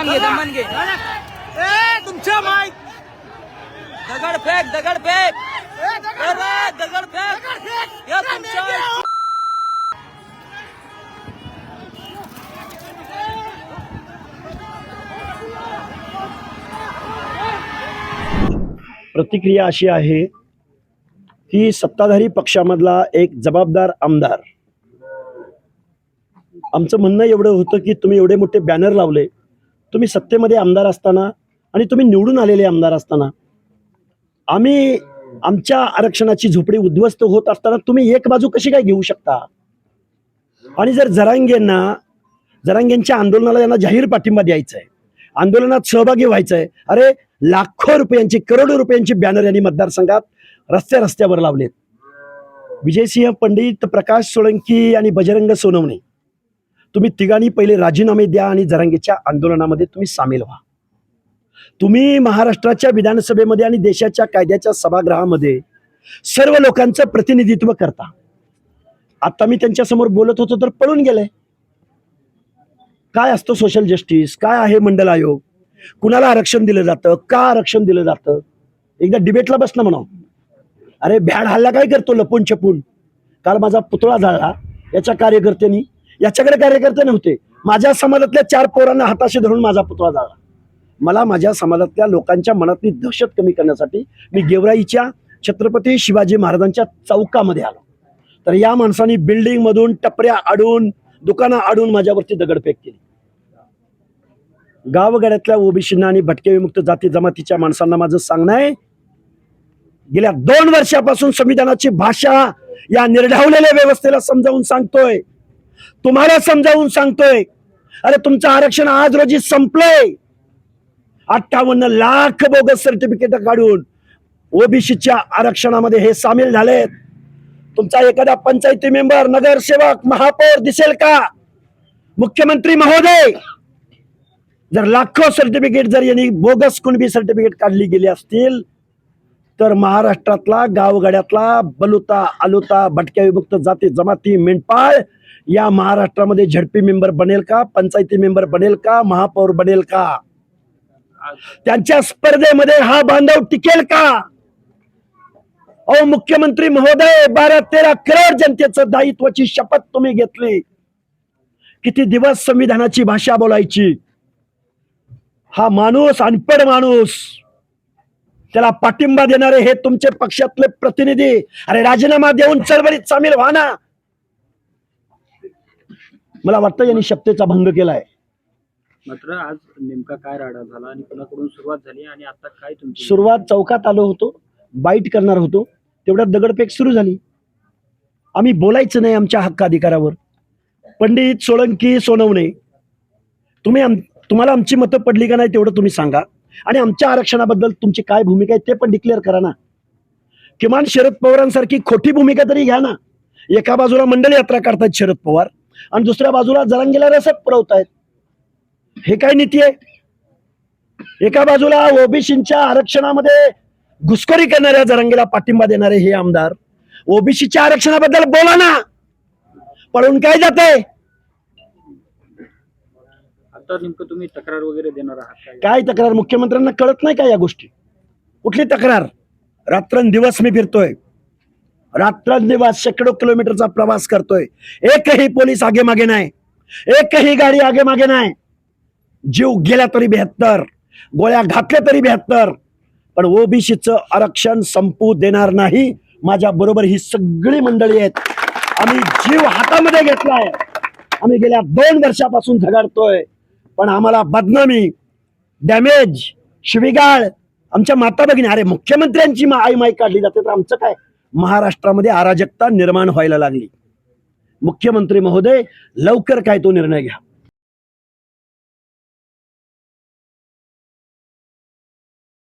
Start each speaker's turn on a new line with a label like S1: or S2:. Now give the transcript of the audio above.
S1: दमन घे दमन घे
S2: तुमच्या
S1: दगड फेक दगड फेक. दगड फेक. या तुमच्या
S3: प्रतिक्रिया अशी आहे की सत्ताधारी पक्षामधला एक जबाबदार आमदार. आमचं म्हणणं एवढं होतं की तुम्ही एवढे मोठे बॅनर लावले तुम्ही सत्तेमध्ये आमदार असताना आणि तुम्ही निवडून आलेले आमदार असताना आम्ही आमच्या आरक्षणाची झोपडी उद्ध्वस्त होत असताना तुम्ही एक बाजू कशी काय घेऊ शकता? आणि जर जरांगेंना जरांगेंच्या आंदोलनाला यांना जाहीर पाठिंबा द्यायचा आहे आंदोलनात सहभागी व्हायचं आहे अरे लाखो रुपयांची करोडो रुपयांची बॅनर यांनी मतदारसंघात रस्त्या रस्त्यावर लावलेत. विजयसिंह पंडित प्रकाश सोळंकी आणि बजरंग सोनवणे तुम्ही तिघांनी पहिले राजीनामे द्या आणि जरांगेच्या आंदोलनामध्ये तुम्ही सामील व्हा. तुम्ही महाराष्ट्राच्या विधानसभेमध्ये आणि देशाच्या कायद्याच्या सभागृहामध्ये सर्व लोकांचं प्रतिनिधित्व करता. आता मी त्यांच्यासमोर बोलत होतो तर पळून गेले. काय असतं सोशल जस्टिस काय आहे मंडल आयोग? कुणाला आरक्षण दिलं जातं? का आरक्षण दिलं जातं? एकदा डिबेटला बसणं म्हणा अरे भ्याड हल्ला काय करतो लपून छपून? काल माझा पुतळा झाला याच्या कार्यकर्त्यांनी याच्याकडे कार्यकर्ते नव्हते. माझ्या समाजातल्या चार पोरांना हाताशी धरून माझा पुतळा झाला मला माझ्या समाजातल्या लोकांच्या मनातली दहशत कमी करण्यासाठी मी गेवराईच्या छत्रपती शिवाजी महाराजांच्या चौकामध्ये आलो. तर या माणसांनी बिल्डिंग मधून टपऱ्या आडून दुकानं आडून माझ्यावरती दगडफेक केली. गावगाड्यातल्या ओबीसींना आणि भटके विमुक्त जाती जमातीच्या माणसांना माझं सांगणं आहे गेल्या दोन वर्षापासून संविधानाची भाषा या निर्ढावलेल्या व्यवस्थेला समजावून सांगतोय. तुम्हाला समजावून सांगतोय. अरे तुमचं आरक्षण आज रोजी संपलंय. अठ्ठावन्न लाख बोगस सर्टिफिकेट काढून ओबीसीच्या आरक्षणामध्ये हे सामील झालेत. तुमचा एखादा पंचायती मेंबर नगरसेवक महापौर दिसेल का? मुख्यमंत्री महोदय जर लाखो सर्टिफिकेट जर यांनी बोगस कुणबी सर्टिफिकेट काढली गेली असतील तर महाराष्ट्रातला गावगाड्यातला बलुता आलुता भटक्या विमुक्त जाती जमाती मेंढपाळ या महाराष्ट्रामध्ये झडपी मेंबर बनेल का? पंचायती मेंबर बनेल का? महापौर बनेल का? त्यांच्या स्पर्धेमध्ये हा बांधव टिकेल का? अहो मुख्यमंत्री महोदय बारा तेरा करोड जनतेचं दायित्वाची शपथ तुम्ही घेतली. किती दिवस संविधानाची भाषा बोलायची? हा माणूस अनपड माणूस. त्याला पाठिंबा देणारे हे तुमचे पक्षातले प्रतिनिधी. अरे राजीनामा देऊन चळवळीत सामील व्हा ना. मला वाटतं यांनी शपथेचा भंग केलाय.
S4: मात्र आज नेमका काय राडा झाला आणि कुणाकडून सुरुवात झाली आणि आता काय तुमची?
S3: सुरुवात चौकात आलो होतो. बाईट करणार होतो. तेवढ्यात दगडफेक सुरू झाली. आम्ही बोलायचं नाही आमच्या हक्क अधिकारावर. पंडित सोळंकी सोनवणे तुम्ही आम तुम्हाला आमची मतं पडली का नाही तेवढं तुम्ही सांगा. आणि आमच्या आरक्षणाबद्दल तुमची काय भूमिका आहे ते पण डिक्लेअर करा ना. किमान शरद पवारांसारखी खोटी भूमिका तरी घ्या ना. एका बाजूला मंडल यात्रा करतायत शरद पवार आणि दुसऱ्या बाजूला जरांगीला रसद पुरवतायत. हे काय नीती आहे? एका बाजूला ओबीसीच्या आरक्षणामध्ये घुसखोरी करणाऱ्या जरंगीला पाठिंबा देणारे हे आमदार. ओबीसीच्या आरक्षणाबद्दल बोला ना. पळून काय जाते
S4: आता नेमकं तुम्ही तक्रार वगैरे देणार आहात काय
S3: काय तक्रार? मुख्यमंत्र्यांना कळत नाही का या गोष्टी? कुठली तक्रार? रात्रंदिवस मी फिरतोय. रात्रंदिवस शेकडो किलोमीटरचा प्रवास करतोय. एकही पोलीस आगे मागे नाही. एकही गाडी आगे मागे नाही. जीव गेला तरी बेहत्तर. गोळ्या घातल्या तरी बेहत्तर. पण ओबीसीचं आरक्षण संपू देणार नाही. माझ्या बरोबर ही सगळी मंडळी आहेत. आम्ही जीव हातामध्ये घेतलाय. आम्ही गेल्या दोन वर्षापासून झगाडतोय. पण आम्हाला बदनामी डॅमेज शिवीगाळ आमच्या माता भगिनी अरे मुख्यमंत्र्यांची मा- आई माई काढली जाते तर आमचं काय? महाराष्ट्रामध्ये अराजकता निर्माण व्हायला लागली. मुख्यमंत्री महोदय लवकर काय तो निर्णय घ्या.